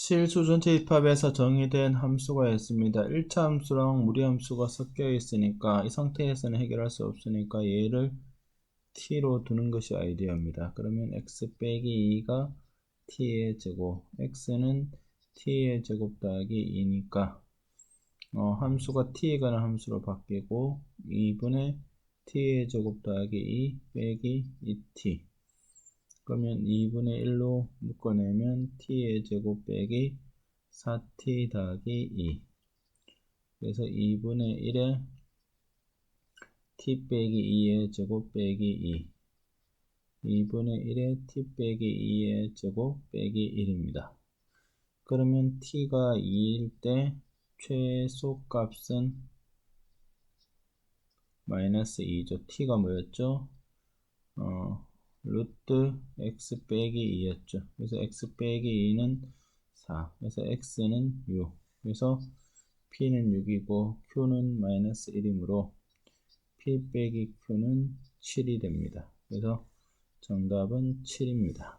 실수 전체 입합에서 정의된 함수가 있습니다. 1차 함수랑 무리함수가 섞여 있으니까 이 상태에서는 해결할 수 없으니까 얘를 t로 두는 것이 아이디어입니다. 그러면 x 빼기 2가 t의 제곱, x는 t의 제곱 더하기 2니까 어, 함수가 t에 관한 함수로 바뀌고 2분의 t의 제곱 더하기 2 빼기 2t 그러면 2분의 1로 묶어내면 t의 제곱 빼기 4t 더하기 2 그래서 2분의 1에 t 빼기 2의 제곱 빼기 2 2분의 1에 t 빼기 2의 제곱 빼기 1입니다. 그러면 t가 2일 때 최소값은 마이너스 2죠. t가 뭐였죠? 어, 루트 x 빼기 2였죠. 그래서 x 빼기 2는 4. 그래서 x는 6. 그래서 p는 6이고 q는 마이너스 1이므로 p 빼기 q는 7이 됩니다. 그래서 정답은 7입니다.